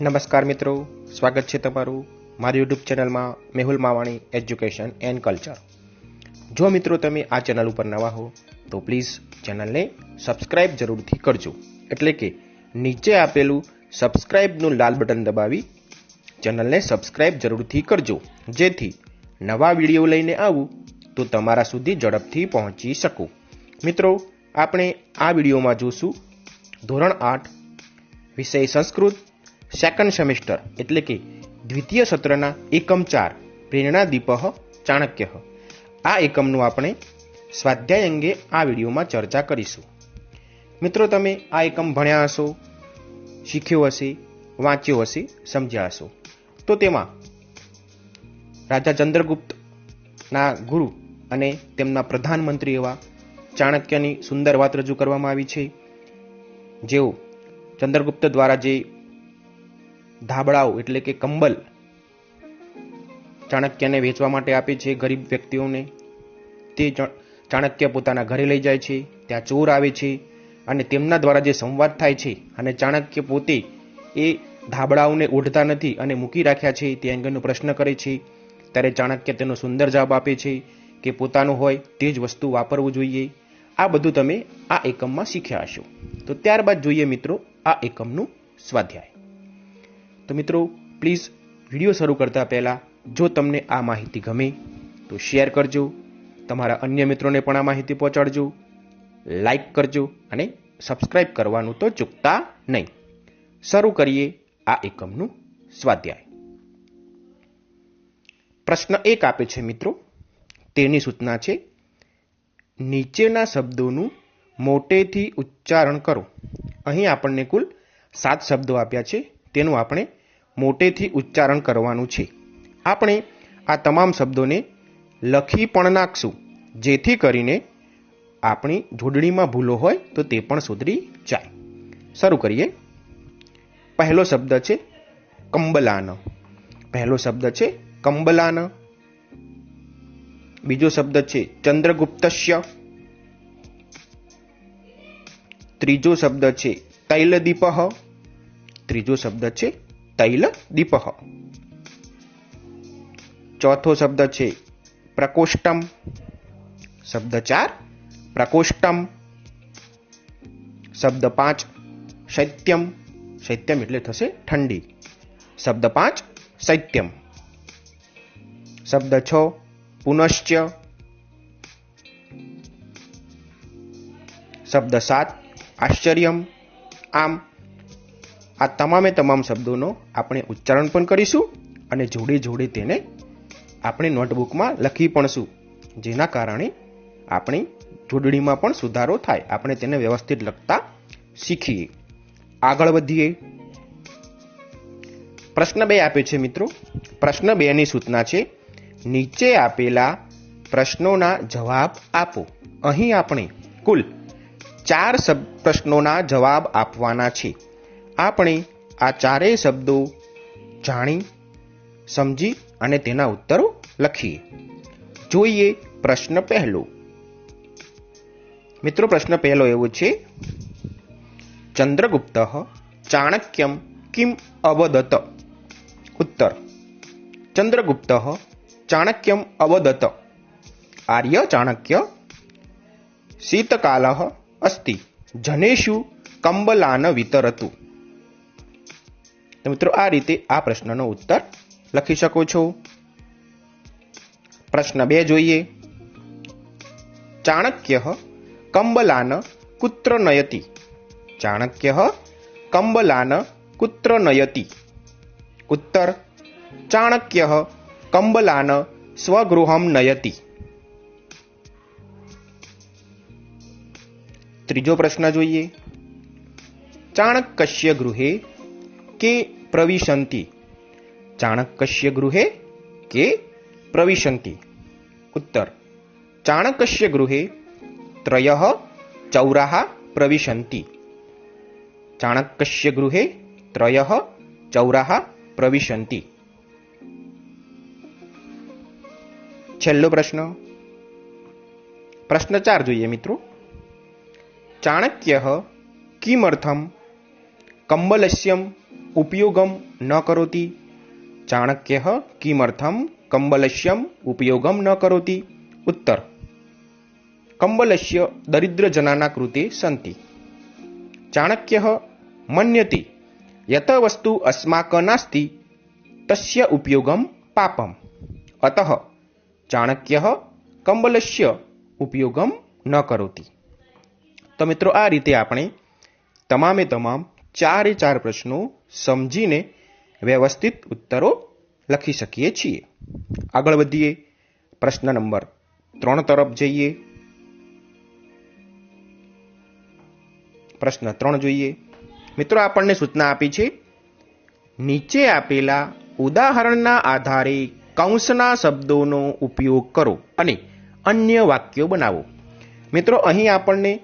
નમસ્કાર મિત્રો, સ્વાગત છે તમારું મારી યુટ્યુબ ચેનલમાં Mehul Mavani education and culture જો મિત્રો તમે આ ચેનલ ઉપર નવા હો, તો પ્લીઝ ચેનલને સબસ્ક્રાઇબ જરૂરથી કરજો. એટલે કે નીચે આપેલું સબસ્ક્રાઇબનું લાલ બટન દબાવી ચેનલને સબસ્ક્રાઇબ જરૂરથી કરજો. જેથી નવા વીડિયો લઈને આવું, તો તમારા સુધી ઝડપથી પહોંચી શકું. મિત્રો, આપણે આ વિડીયોમાં જોશું ધોરણ આઠ, વિષય સંસ્કૃત સેકન્ડ સેમેસ્ટર, એટલે કે દ્વિતીય સત્રના એકમ ચાર પ્રેરણા દીપહ ચાણક્ય. આ એકમનું આપણે સ્વાધ્યાય અંગે આ વિડીયોમાં ચર્ચા કરીશું. મિત્રો, તમે આ એકમ ભણ્યા હશો, શીખ્યો હશે, વાંચ્યો હશે, સમજ્યા હશો. તો તેમાં રાજા ચંદ્રગુપ્તના ગુરુ અને તેમના પ્રધાનમંત્રી એવા ચાણક્યની સુંદર વાત રજૂ કરવામાં આવી છે. જેઓ ચંદ્રગુપ્ત દ્વારા જે ધાબળાઓ એટલે કે કંબલ ચાણક્યને વેચવા માટે આપે છે. ગરીબ વ્યક્તિઓને તે ચાણક્ય પોતાના ઘરે લઈ જાય છે. ત્યાં ચોર આવે છે અને તેમના દ્વારા જે સંવાદ થાય છે અને ચાણક્ય પોતે એ ધાબળાઓને ઓઢતા નથી અને મૂકી રાખ્યા છે, તે અંગેનો પ્રશ્ન કરે છે. ત્યારે ચાણક્ય તેનો સુંદર જવાબ આપે છે કે પોતાનું હોય તે જ વસ્તુ વાપરવું જોઈએ. આ બધું તમે આ એકમમાં શીખ્યા હશો. તો ત્યારબાદ જોઈએ મિત્રો આ એકમનું સ્વાધ્યાય. તો મિત્રો પ્લીઝ વીડિયો શરૂ કરતા પહેલાં, જો તમને આ માહિતી ગમે, તો શેર કરજો. તમારા અન્ય મિત્રોને પણ આ માહિતી પહોંચાડજો. લાઈક કરજો અને સબસ્ક્રાઇબ કરવાનું તો ચૂકતા નહીં. શરૂ કરીએ આ એકમનું સ્વાધ્યાય. પ્રશ્ન એક આપે છે મિત્રો. તેની સૂચના છે, નીચેના શબ્દોનું મોટેથી ઉચ્ચારણ કરો. અહીં આપણને કુલ સાત શબ્દો આપ્યા છે. તેનું આપણે મોટેથી ઉચ્ચારણ કરવાનું છે. આપણે આ તમામ શબ્દોને લખી પણ નાખશું. જેથી કરીને આપણી જોડણીમાં ભૂલો હોય તો તે પણ સુધરી જાય. શરૂ કરીએ. પહેલો શબ્દ છે કંબલાન. પહેલો શબ્દ છે કંબલાન. બીજો શબ્દ છે ચંદ્રગુપ્તસ્ય ત્રીજો શબ્દ છે તૈલદીપ. ત્રીજો શબ્દ છે તૈલદીપ ચોથો શબ્દ છે પ્રકોષ્ટમ શબ્દ ચાર પ્રકોષ્ટમ શબ્દ પાંચ શૈત્યમ શૈત્યમ એટલે થશે ઠંડી શબ્દ પાંચ શૈત્યમ શબ્દ છ પુનશ્ચ શબ્દ સાત આશ્ચર્યમ આમ આ તમામે તમામ શબ્દોનો આપણે ઉચ્ચારણ પણ કરીશું અને જોડે જોડે તેને આપણે નોટબુકમાં લખી પણશું જેના કારણે આપણી જોડણીમાં પણ સુધારો થાય. આપણે તેને વ્યવસ્થિત લખતા શીખીએ. આગળ વધીએ. પ્રશ્ન બે આપે છે મિત્રો. પ્રશ્ન બે ની સૂચના છે, નીચે આપેલા પ્રશ્નોના જવાબ આપો. અહીં આપણે કુલ ચાર પ્રશ્નોના જવાબ આપવાના છે. આપણે આ ચારેય શબ્દો જાણી, સમજી અને તેના ઉત્તરો લખીએ. જોઈએ પ્રશ્ન પહેલો. મિત્રો, પ્રશ્ન પહેલો એવો છે, ચંદ્રગુપ્ત ચાણક્યમ કિમ અવદત ઉત્તર, ચંદ્રગુપ્ત ચાણક્યમ અવદત આર્ય ચાણક્ય શીતકાલ અસ્તિ જનેષુ કંબલાન વિતરતુ. તો મિત્રો આ રીતે આ પ્રશ્નનો ઉત્તર લખી શકો છો. પ્રશ્ન બે જોઈએ. ચાણક્ય કંબલાન કુત્ર નયતિ. ચાણક્ય કંબલાન કુત્ર નયતિ. ઉત્તર, ચાણક્ય કંબલાન સ્વગૃહમ નયતિ. ત્રીજો પ્રશ્ન જોઈએ. ચાણક્ય ગૃહે કે प्रविशन्ति? ચાણક્ય ગૃહે કે प्रविशन्ति? ઉત્તર ચાણક્ય ગૃહે ત્રય चौराः प्रविशन्ति। ચાણક્ય ગૃહે ત્રય चौराः प्रविशन्ति। છેલ્લો પ્રશ્ન. પ્રશ્ન ચાર જોઈએ મિત્રો. ચાણક્ય કિમર્થમ, કંબલસ્યમ ઉપયોગમ ન કરોતિ ચાણક્ય કિમર્થમ કંબલસ્યમ ઉપયોગમ ન કરોતિ ઉત્તર કંબલસ્ય દરિદ્રજનાના કૃતે સંતિ ચાણક્ય મન્યતિ યત વસ્તુ અસ્માક નાસ્તિ તસ્ય ઉપયોગમ પાપમ અતઃ ચાણક્ય કંબલસ્ય ઉપયોગમ ન કરોતિ તો મિત્રો આ રીતે આપણે તમામે તમામ ચારે ચાર પ્રશ્નો સમજીને વ્યવસ્થિત ઉત્તરો લખી શકીએ છીએ. આગળ વધીએ. પ્રશ્ન નંબર ત્રણ તરફ જઈએ. પ્રશ્ન ત્રણ જોઈએ. મિત્રો, આપણને સૂચના આપી છે, નીચે આપેલા ઉદાહરણના આધારે કૌંસના શબ્દોનો ઉપયોગ કરો અને અન્ય વાક્યો બનાવો. મિત્રો, અહીં આપણને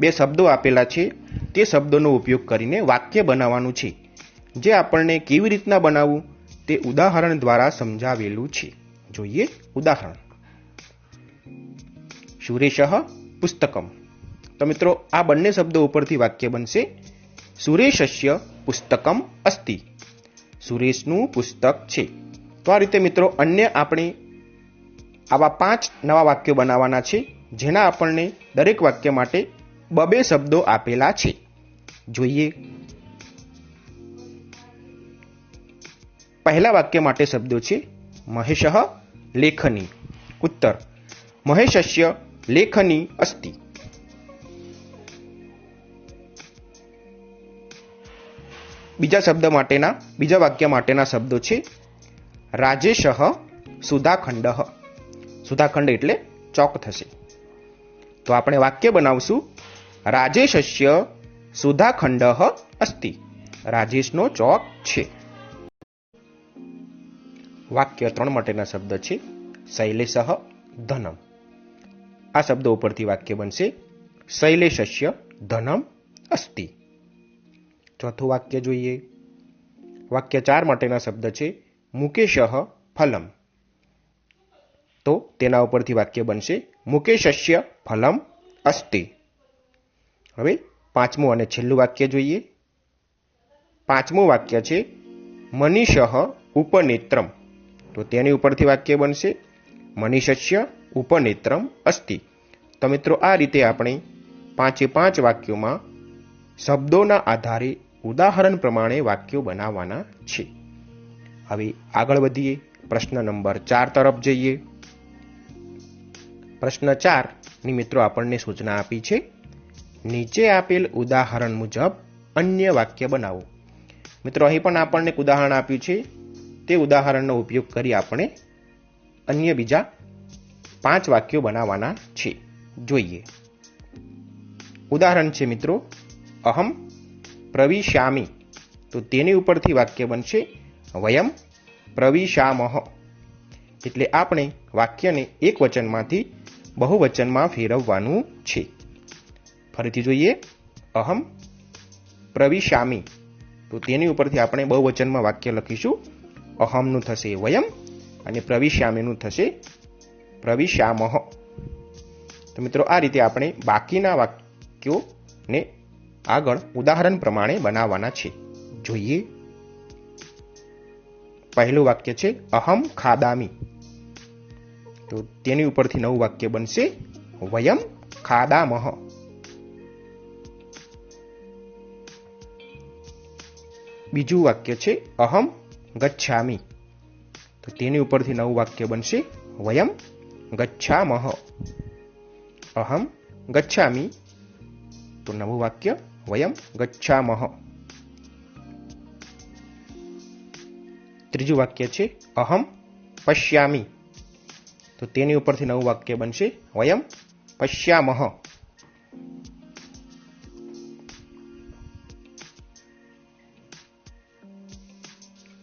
બે શબ્દો આપેલા છે. તે શબ્દોનો ઉપયોગ કરીને વાક્ય બનાવવાનું છે. જે આપણને કેવી રીતના બનાવવું તે ઉદાહરણ દ્વારા સમજાવેલું છે. જોઈએ ઉદાહરણ. સુરેશ પુસ્તકમ. તો મિત્રો, આ બંને શબ્દો ઉપરથી વાક્ય બનશે. સુરેશસ્ય પુસ્તકમ અસ્તિ. સુરેશનું પુસ્તક છે. તો આ રીતે મિત્રો, અન્ય આપણે આવા પાંચ નવા વાક્યો બનાવવાના છે, જેના આપણને દરેક વાક્ય માટે બબે શબ્દો આપેલા છે. જોઈએ. પહેલા વાક્ય માટે શબ્દો છે મહેશ લેખની. ઉત્તર, મહેશસ્ય લેખની અસ્તિ. બીજા શબ્દ માટેના, બીજા વાક્ય માટેના શબ્દો છે રાજેશ સુધાખંડ. સુધાખંડ એટલે ચોક થશે. તો આપણે વાક્ય બનાવશું રાજેશસ્ય સુધાખંડ અસ્તિ. રાજેશનો ચોક છે. વાક્ય ત્રણ માટેના શબ્દ છે. શૈલેષ ધનમ. આ શબ્દો ઉપરથી વાક્ય બનશે. શૈલેષસ્ય ધનમ અસ્તિ. ચોથું વાક્ય જોઈએ. વાક્ય ચાર માટેના શબ્દ છે. મુકેશ ફલમ. તો તેના ઉપરથી વાક્ય બનશે. મુકેશસ્ય ફલમ અસ્તિ. હવે પાંચમું અને છેલ્લું વાક્ય જોઈએ. પાંચમું વાક્ય છે, મનીષ ઉપનેત્રમ. તો તેની ઉપરથી વાક્ય બનશે, મનીષસ્ય ઉપનેત્રમ અસ્તિ. તો મિત્રો આ રીતે આપણે પાંચે પાંચ વાક્યોમાં શબ્દોના આધારે ઉદાહરણ પ્રમાણે વાક્યો બનાવવાના છે. હવે આગળ વધીએ, પ્રશ્ન નંબર ચાર તરફ જઈએ. પ્રશ્ન ચારની મિત્રો આપણને સૂચના આપી છે નીચે આપેલ ઉદાહરણ મુજબ અન્ય વાક્ય બનાવો. મિત્રો, અહીં પણ આપણને એક ઉદાહરણ આપ્યું છે. તે ઉદાહરણનો ઉપયોગ કરી આપણે અન્ય બીજા પાંચ વાક્યો બનાવવાના છે. જોઈએ. ઉદાહરણ છે, મિત્રો, અહમ પ્રવિશામી. તો તેની ઉપરથી વાક્ય બનશે વયમ પ્રવિશામહ. એટલે આપણે વાક્યને એક વચનમાંથી બહુવચનમાં ફેરવવાનું છે. ફરીથી જોઈએ. અહમ પ્રવિશામી. તો તેની ઉપરથી આપણે બહુવચનમાં વાક્ય લખીશું. અહમનું થશે વયમ અને પ્રવિશ્યામીનું થશે પ્રવિશ્યામહ તો મિત્રો, આ રીતે આપણે બાકીના વાક્યોને આગળ ઉદાહરણ પ્રમાણે બનાવવાના છે. જોઈએ. પહેલું વાક્ય છે, અહમ ખાદામી. તો તેની ઉપરથી નવું વાક્ય બનશે, વયમ ખાદામહ. બીજું વાક્ય છે, અહમ ગચ્છામી. તો તેની ઉપરથી નવું વાક્ય બનશે, વયમ ગચ્છામહ. અહમ ગચ્છામી. તો નવું વાક્ય, વયમ ગચ્છામહ. ત્રીજું વાક્ય છે, અહમ પશ્યામી. તો તેની ઉપરથી નવું વાક્ય બનશે, વયમ પશ્યામહ.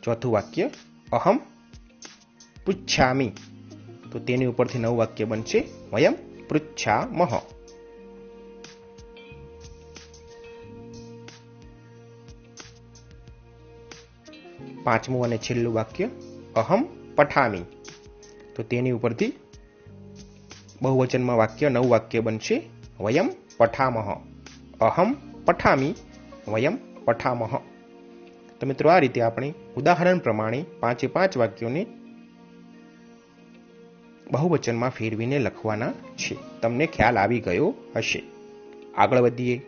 ચોથું વાક્ય, અહમ પૃચ્છામી. તો તેની ઉપરથી નવું વાક્ય બનશે, વયમ પૃચ્છામહ. પાંચમું અને છેલ્લું વાક્ય, અહમ પઠામી. તો તેની ઉપરથી બહુવચનમાં વાક્ય, નવું વાક્ય બનશે, વયમ પઠામહ. અહમ પઠામી. વયમ પઠામહ. તો મિત્રો આ રીતે આપણે ઉદાહરણ પ્રમાણે પાંચે પાંચ વાક્યોને બહુવચનમાં ફેરવીને લખવાના છે. તમને ખ્યાલ આવી ગયો હશે. આગળ વધીએ.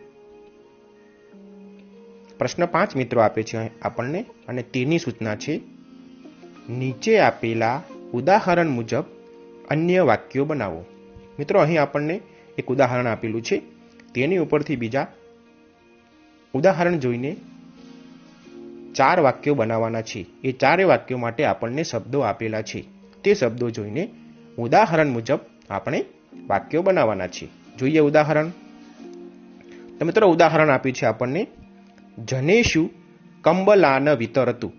પ્રશ્ન પાંચ મિત્રો આપે છે આપણને અને તેની સૂચના છે, નીચે આપેલા ઉદાહરણ મુજબ અન્ય વાક્યો બનાવો. મિત્રો અહીં આપણને એક ઉદાહરણ આપેલું છે. તેની ઉપરથી બીજા ઉદાહરણ જોઈને ચાર વાક્યો બનાવવાના છે. એ ચારે વાક્યો માટે આપણને શબ્દો આપેલા છે. તે શબ્દો જોઈને ઉદાહરણ મુજબ આપણે વાક્યો બનાવવાના છે. જોઈએ ઉદાહરણ. તો મિત્રો, ઉદાહરણ આપ્યું છે આપણને. જનેશુ કંબલાન વિતરતું.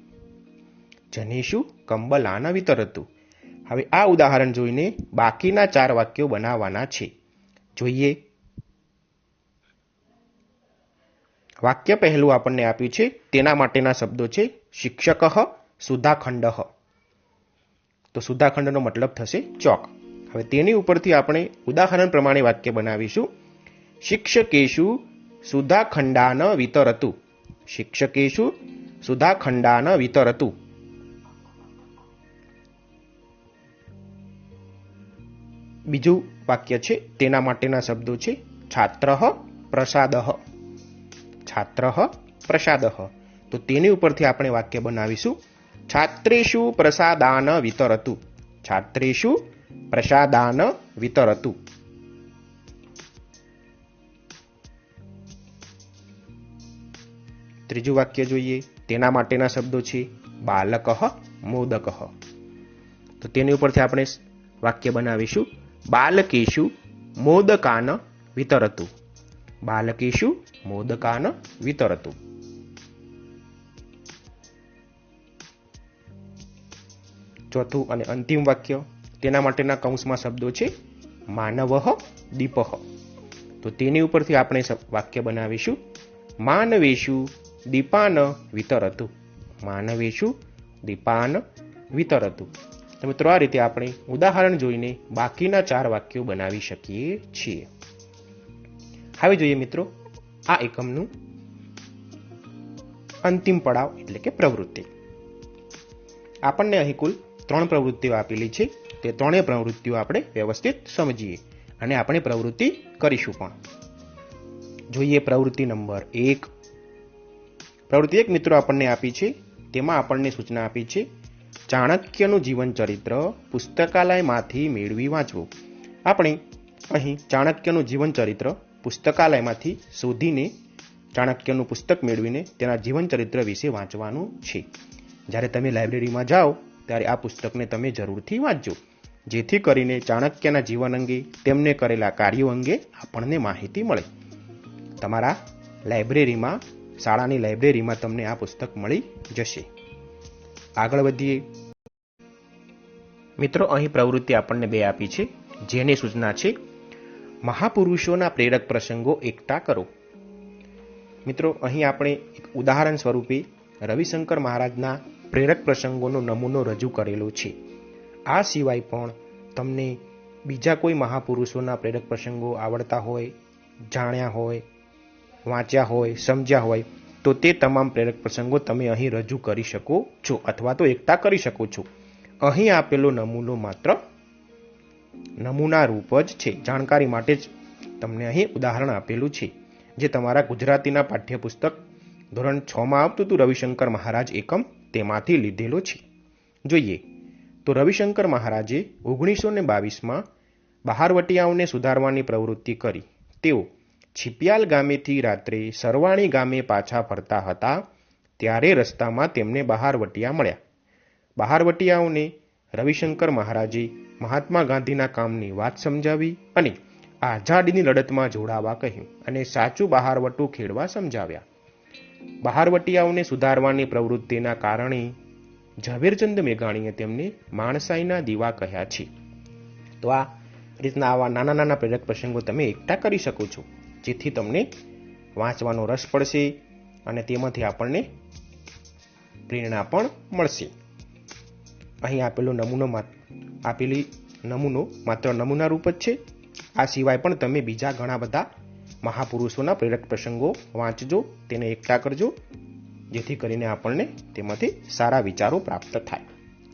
જનેશુ કંબલાન વિતરતું. હવે આ ઉદાહરણ જોઈને બાકીના ચાર વાક્યો બનાવવાના છે. જોઈએ. વાક્ય પહેલું આપણને આપ્યું છે, તેના માટેના શબ્દો છે, શિક્ષક સુધાખંડ. તો સુધાખંડનો મતલબ થશે ચોક. હવે તેની ઉપરથી આપણે ઉદાહરણ પ્રમાણે વાક્ય બનાવીશું. શિક્ષકેશુ સુધાખંડાન વિતરતું. શિક્ષકેશુ સુધાખંડાન વિતરતું. બીજું વાક્ય છે, તેના માટેના શબ્દો છે, છાત્ર પ્રસાદ. છાત્ર પ્રસાદ. તો તેની ઉપરથી આપણે વાક્ય બનાવીશું. છાત્રેશુ પ્રસાદાન વિતરતું. છાત્રેશુ પ્રસાદાન વિતરતું. ત્રીજું વાક્ય જોઈએ. તેના માટેના શબ્દો છે બાલક, મોદક. તો તેની ઉપરથી આપણે વાક્ય બનાવીશું. બાલકેશુ મોદકાન વિતરતું. બાલકેશુ મોદકાન વિતરતું ચોથું અને અંતિમ વાક્ય તેના માટેના કૌંસમાં શબ્દો છે, માનવ દીપ. તો તેની ઉપરથી આપણે વાક્ય બનાવીશું. માનવેશુ દીપાન વિતરતું. માનવેશુ દીપાન વિતરતું. તો મિત્રો આ રીતે આપણે ઉદાહરણ જોઈને બાકીના ચાર વાક્યો બનાવી શકીએ છીએ. હવે જોઈએ મિત્રો, આ એકમનું અંતિમ પડાવ એટલે કે પ્રવૃત્તિ. આપણને અહીં કુલ ત્રણ પ્રવૃત્તિઓ આપેલી છે. તે ત્રણેય પ્રવૃત્તિઓ આપણે વ્યવસ્થિત સમજીએ અને આપણે પ્રવૃત્તિ કરીશું પણ. જોઈએ પ્રવૃત્તિ નંબર એક. પ્રવૃત્તિ એક મિત્રો આપણને આપી છે. તેમાં આપણને સૂચના આપી છે, ચાણક્યનું જીવન ચરિત્ર પુસ્તકાલયમાંથી મેળવી વાંચવું. આપણે અહીં ચાણક્યનું જીવન ચરિત્ર પુસ્તકાલયમાંથી શોધીને ચાણક્યનું પુસ્તક મેળવીને તેના જીવન ચરિત્ર વિશે વાંચવાનું છે. જ્યારે તમે લાઇબ્રેરીમાં જાઓ, ત્યારે આ પુસ્તકને તમે જરૂરથી વાંચજો. જેથી કરીને ચાણક્યના જીવન અંગે, તેમને કરેલા કાર્યો અંગે આપણને માહિતી મળે. તમારા લાઇબ્રેરીમાં, શાળાની લાઇબ્રેરીમાં તમને આ પુસ્તક મળી જશે. આગળ વધીએ. મિત્રો, અહીં પ્રવૃત્તિ આપણને બે આપી છે. જેની સૂચના છે મહાપુરુષોના પ્રેરક પ્રસંગો એકઠા કરો. મિત્રો, અહીં આપણે એક ઉદાહરણ સ્વરૂપે રવિશંકર મહારાજના પ્રેરક પ્રસંગોનો નમૂનો રજૂ કરેલો છે. આ સિવાય પણ તમને બીજા કોઈ મહાપુરુષોના પ્રેરક પ્રસંગો આવડતા હોય, જાણ્યા હોય, વાંચ્યા હોય, સમજ્યા હોય, તો તે તમામ પ્રેરક પ્રસંગો તમે અહીં રજૂ કરી શકો છો અથવા તો એકઠા કરી શકો છો. અહીં આપેલો નમૂનો માત્ર નમૂના રૂપ જ છે. જાણકારી માટે જ તમને અહીં ઉદાહરણ આપેલું છે, જે તમારા ગુજરાતીના પાઠ્યપુસ્તક ધોરણ છમાં આવતું હતું રવિશંકર મહારાજ એકમ તેમાંથી લીધેલો છે. જોઈએ, તો રવિશંકર મહારાજે ઓગણીસો ને બાવીસમાં બહારવટીયાઓને સુધારવાની પ્રવૃત્તિ કરી. તેઓ છીપિયાલ ગામેથી રાત્રે સરવાણી ગામે પાછા ફરતા હતા, ત્યારે રસ્તામાં તેમને બહારવટિયા મળ્યા. બહારવટિયાઓને રવિશંકર મહારાજે મહાત્મા ગાંધીના કામની વાત સમજાવી અને આઝાદીની લડતમાં જોડાવા કહ્યું અને સાચું બહારવટું ખેડવા સમજાવ્યા. બહારવટિયાઓને સુધારવાની પ્રવૃત્તિના કારણે ઝવેરચંદ મેઘાણીએ તેમને માણસાઈના દીવા કહ્યા છે. તો આ રીતના આવા નાના નાના પ્રેરક પ્રસંગો તમે એકઠા કરી શકો છો, જેથી તમને વાંચવાનો રસ પડશે અને તેમાંથી આપણને પ્રેરણા પણ મળશે. અહીં આપેલો નમૂનો આપેલી નમૂનો માત્ર નમૂના રૂપ જ છે. આ સિવાય પણ તમે બીજા ઘણા બધા મહાપુરુષોના પ્રેરક પ્રસંગો વાંચજો, તેને એકઠા કરજો, જેથી કરીને આપણને તેમાંથી સારા વિચારો પ્રાપ્ત થાય.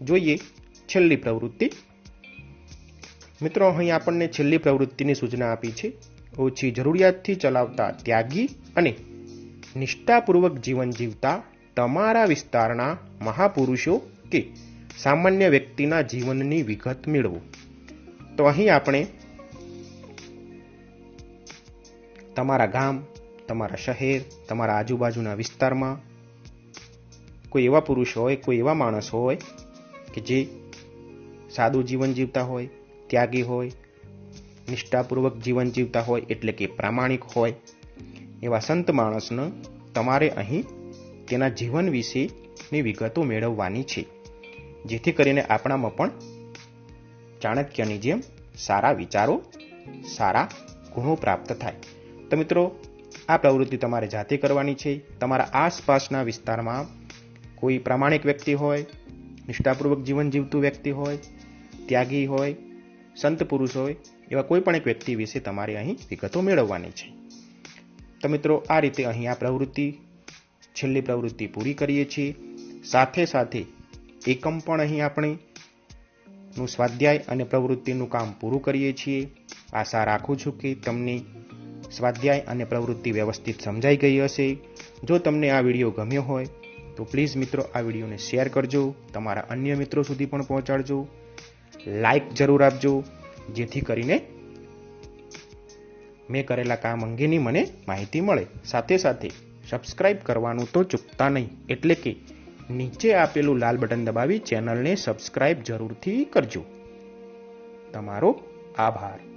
જોઈએ છેલ્લી પ્રવૃત્તિ. મિત્રો, અહીં આપણને છેલ્લી પ્રવૃત્તિની સૂચના આપી છે. ઓછી જરૂરિયાતથી ચલાવતા ત્યાગી અને નિષ્ઠાપૂર્વક જીવન જીવતા તમારા વિસ્તારના મહાપુરુષો કે સામાન્ય વ્યક્તિના જીવનની વિગત મેળવો. તો અહીં આપણે તમારા ગામ, તમારા શહેર, તમારા આજુબાજુના વિસ્તારમાં કોઈ એવા પુરુષ હોય, કોઈ એવા માણસ હોય કે જે સાદું જીવન જીવતા હોય, ત્યાગી હોય, નિષ્ઠાપૂર્વક જીવન જીવતા હોય એટલે કે પ્રામાણિક હોય, એવા સંત માણસને તમારે અહીં તેના જીવન વિશેની વિગતો મેળવવાની છે. જેથી કરીને આપણામાં પણ ચાણક્યની જેમ સારા વિચારો, સારા ગુણો પ્રાપ્ત થાય. તો મિત્રો, આ પ્રવૃત્તિ તમારે જાતે કરવાની છે. તમારા આસપાસના વિસ્તારમાં કોઈ પ્રામાણિક વ્યક્તિ હોય, નિષ્ઠાપૂર્વક જીવન જીવતું વ્યક્તિ હોય, ત્યાગી હોય, સંત પુરુષ હોય, એવા કોઈ પણ એક વ્યક્તિ વિશે તમારે અહીં વિગતો મેળવવાની છે. તો મિત્રો, આ રીતે અહીં આ પ્રવૃત્તિ, છેલ્લી પ્રવૃત્તિ પૂરી કરીએ છીએ. સાથે સાથે એકમ પણ અહીં આપણે નું સ્વાધ્યાય અને પ્રવૃત્તિનું કામ પૂરું કરીએ છીએ. આશા રાખું છું કે તમને સ્વાધ્યાય અને પ્રવૃત્તિ વ્યવસ્થિત સમજાઈ ગઈ હશે. જો તમને આ વીડિયો ગમ્યો હોય, તો પ્લીઝ મિત્રો આ વિડીયોને શેર કરજો, તમારા અન્ય મિત્રો સુધી પણ પહોંચાડજો. લાઈક જરૂર આપજો, જેથી કરીને મેં કરેલા કામ અંગેની મને માહિતી મળે. સાથે સાથે સબસ્ક્રાઇબ કરવાનું તો ચૂકતા નહીં. એટલે કે નીચે આપેલું લાલ બટન દબાવી ચેનલને સબસ્ક્રાઇબ જરૂરથી કરજો. તમારો આભાર.